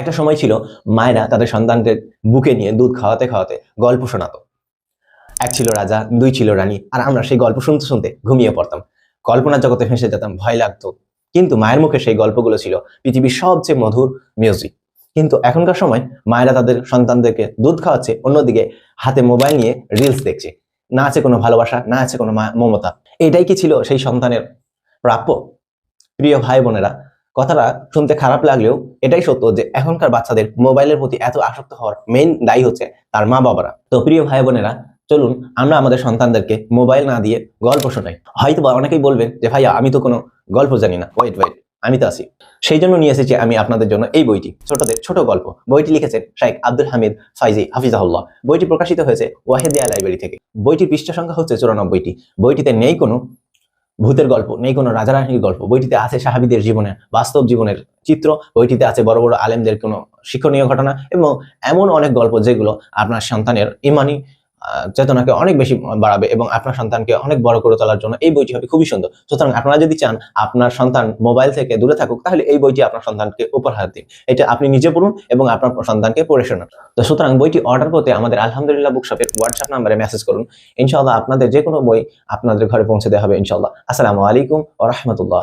একটা সময় ছিল মায়েরা তাদের সন্তানদের বুকে নিয়ে দুধ খাওয়াতে খাওয়াতে গল্প শোনাতো। এক ছিল রাজা, দুই ছিল রানী, আর আমরা সেই গল্প শুনতে শুনতে ঘুমিয়ে পড়তাম। কল্পনার জগতে ফেঁসে যেতাম, ভয় লাগতো। কিন্তু মায়ের মুখে সেই গল্পগুলো ছিল পৃথিবীর সবচেয়ে মধুর মিউজিক কিন্তু এখনকার সময় মায়েরা তাদের সন্তানদেরকে দুধ খাওয়াচ্ছে, অন্যদিকে হাতে মোবাইল নিয়ে রিলস দেখছে। না আছে কোনো ভালোবাসা, না আছে কোনো মমতা এটাই কি ছিল সেই সন্তানের প্রাপ্য? প্রিয় ভাই বোনেরা কথাটা শুনতে খারাপ লাগলেও এটাই সত্য যে এখনকার বাচ্চাদের মোবাইলের প্রতি এত আসক্ত হওয়ার মেইন দায়ী হচ্ছে তার মা বাবারা। তো প্রিয় ভাই বোনেরা, চলুন আমরা আমাদের সন্তানদেরকে মোবাইল না দিয়ে গল্প শোনাই। হয়তো বা অনেকেই বলবেন যে, ভাইয়া, আমি তো কোনো গল্প জানি না। ওয়েট ওয়েট আমি তো আছি। সেই জন্য নিয়ে এসেছি আমি আপনাদের জন্য এই বইটি, ছোটদের ছোট গল্প। বইটি লিখেছেন শাইখ আব্দুল হামিদ ফাইজি, হাফিজাহুল্লাহ। বইটি প্রকাশিত হয়েছে ওয়াহেদিয়া লাইব্রেরি থেকে। বইটির পৃষ্ঠা সংখ্যা হচ্ছে চুরানব্বইটি। বইটিতে নেই কোনো ভূতের গল্প, নেই কোনো রাজারানীর গল্প। বইটিতে আছে সাহাবিদের জীবনের, বাস্তব জীবনের চিত্র। বইটিতে আছে বড় বড় আলেমদের কোনো শিক্ষণীয় ঘটনা এবং এমন অনেক গল্প যেগুলো আপনার সন্তানের ইমানি চেতনাকে অনেক বেশি বাড়াবে এবং আপনার সন্তানকে অনেক বড় করে তোলার জন্য এই বইটি হবে খুবই সুন্দর। সুতরাং আপনারা যদি চান আপনার সন্তান মোবাইল থেকে দূরে থাকুক, তাহলে এই বইটি আপনার সন্তানকে উপহার দিন। এটা আপনি নিজে পড়ুন এবং আপনার সন্তানকে পড়ে শোনান। তো সুতরাং বইটি অর্ডার করতে আমাদের আলহামদুলিল্লাহ বুকশপের হোয়াটসঅ্যাপ নাম্বারে মেসেজ করুন। ইনশাআল্লাহ আপনাদের যে কোনো বই আপনাদের ঘরে পৌঁছে দেওয়া হবে ইনশাআল্লাহ। আসসালামু আলাইকুম ও রহমতুল্লাহ।